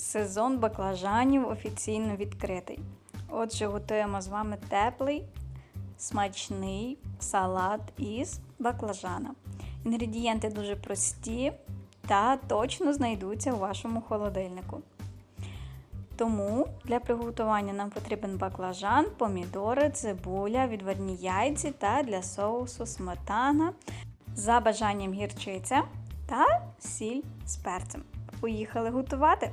Сезон баклажанів офіційно відкритий. Отже, готуємо з вами теплий, смачний салат із баклажана. Інгредієнти дуже прості та точно знайдуться у вашому холодильнику. Тому для приготування нам потрібен баклажан, помідори, цибуля, відварні яйці та для соусу сметана, за бажанням гірчиця та сіль з перцем. Поїхали готувати.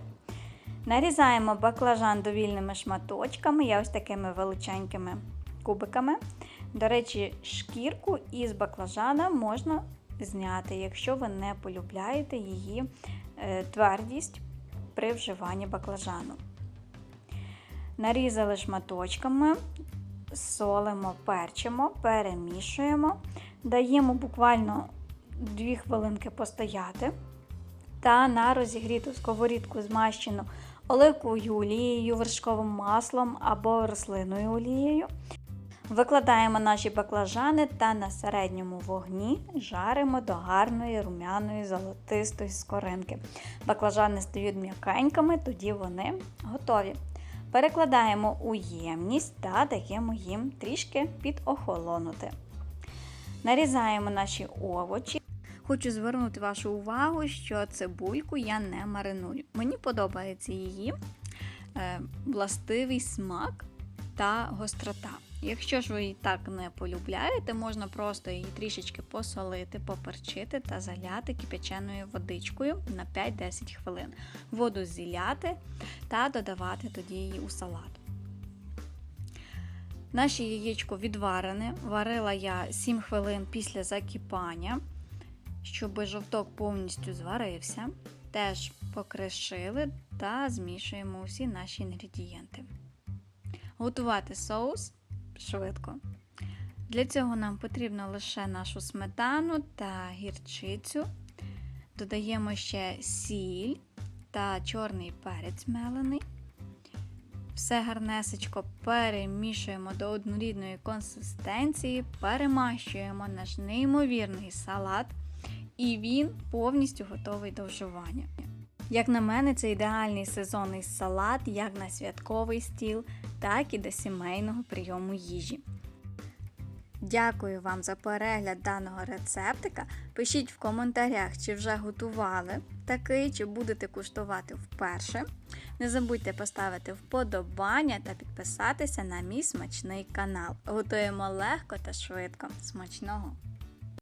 Нарізаємо баклажан довільними шматочками, я ось такими величенькими кубиками. До речі, шкірку із баклажана можна зняти, якщо ви не полюбляєте її е, твердість при вживанні баклажану. Нарізали шматочками, солимо, перчимо, перемішуємо, даємо буквально 2 хвилинки постояти та на розігріту сковорідку змащену оливковою олією, вершковим маслом або рослинною олією. Викладаємо наші баклажани та на середньому вогні жаримо до гарної румяної золотистої скоринки. Баклажани стають м'якенькими, тоді вони готові. Перекладаємо у ємність та даємо їм трішки підохолонути. Нарізаємо наші овочі. Хочу звернути вашу увагу, що цибульку я не мариную. Мені подобається її е, властивий смак та гострота. Якщо ж ви її так не полюбляєте, можна просто її трішечки посолити, поперчити та заляти кип'яченою водичкою на 5-10 хвилин. Воду зіляти та додавати тоді її у салат. Наше яєчко відварене. Варила я 7 хвилин після закипання, щоб жовток повністю зварився. Теж покришили та змішуємо усі наші інгредієнти. Готувати соус швидко. Для цього нам потрібно лише нашу сметану та гірчицю. Додаємо ще сіль та чорний перець мелений. Все гарнесечко перемішуємо до однорідної консистенції, перемащуємо наш неймовірний салат, і він повністю готовий до вживання. Як на мене, це ідеальний сезонний салат як на святковий стіл, так і до сімейного прийому їжі. Дякую вам за перегляд даного рецептика. Пишіть в коментарях, чи вже готували такий, чи будете куштувати вперше. Не забудьте поставити вподобання та підписатися на мій смачний канал. Готуємо легко та швидко. Смачного!